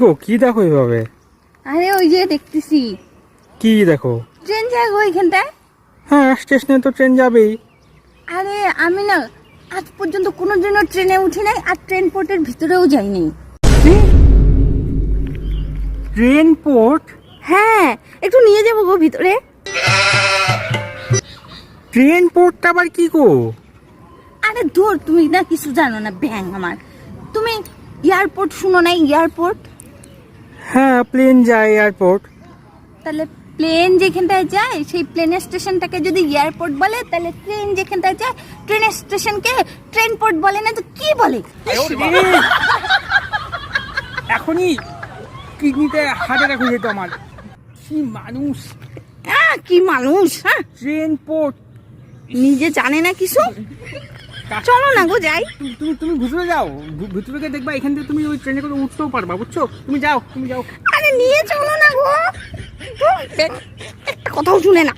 গো কি দেখো এইভাবে আরে ওই যে দেখতেছি। কি দেখো? ট্রেন যায় গো ওইখানটায়? হ্যাঁ স্টেশনে তো ট্রেন যাবেই। আরে আমি না আজ পর্যন্ত কোনো দিনও ট্রেনে উঠি নাই আর ট্রেন পোর্টের ভিতরেও যাইনি ট্রেন পোর্ট? হ্যাঁ একটু নিয়ে যাব গো ভিতরে। ট্রেন পোর্টটা আবার কি গো? আরে দূর তুমি না কিছু জানো না ব্যাং আমার। তুমি এয়ারপোর্ট শুনো না এয়ারপোর্ট? হ্যাঁ প্লেন যায় এয়ারপোর্ট তাহলে প্লেন যেখানটায় যায় সেই প্লেনের স্টেশনটাকে যদি এয়ারপোর্ট বলে তাহলে ট্রেন যেখানটায় যায় ট্রেনের স্টেশনকে ট্রেন পোর্ট বলে না তো কি বলে? এখনই কিডনিতে অ্যাটাক হয়ে যেত আমার। কি মানুষ। আহ, কি মানুষ হ্যাঁ। ট্রেন পোর্ট নিজে জানে না কিছু? চলো না গো যাই। তুমি তুমি ভিতরে যাও। ভিতরে গিয়ে দেখবা এখান থেকে তুমি ওই ট্রেনে করে উঠতেও পারবা বুঝছ? তুমি যাও তুমি যাও। আরে নিয়ে চলো না গো। একটা কথাও শুনে না।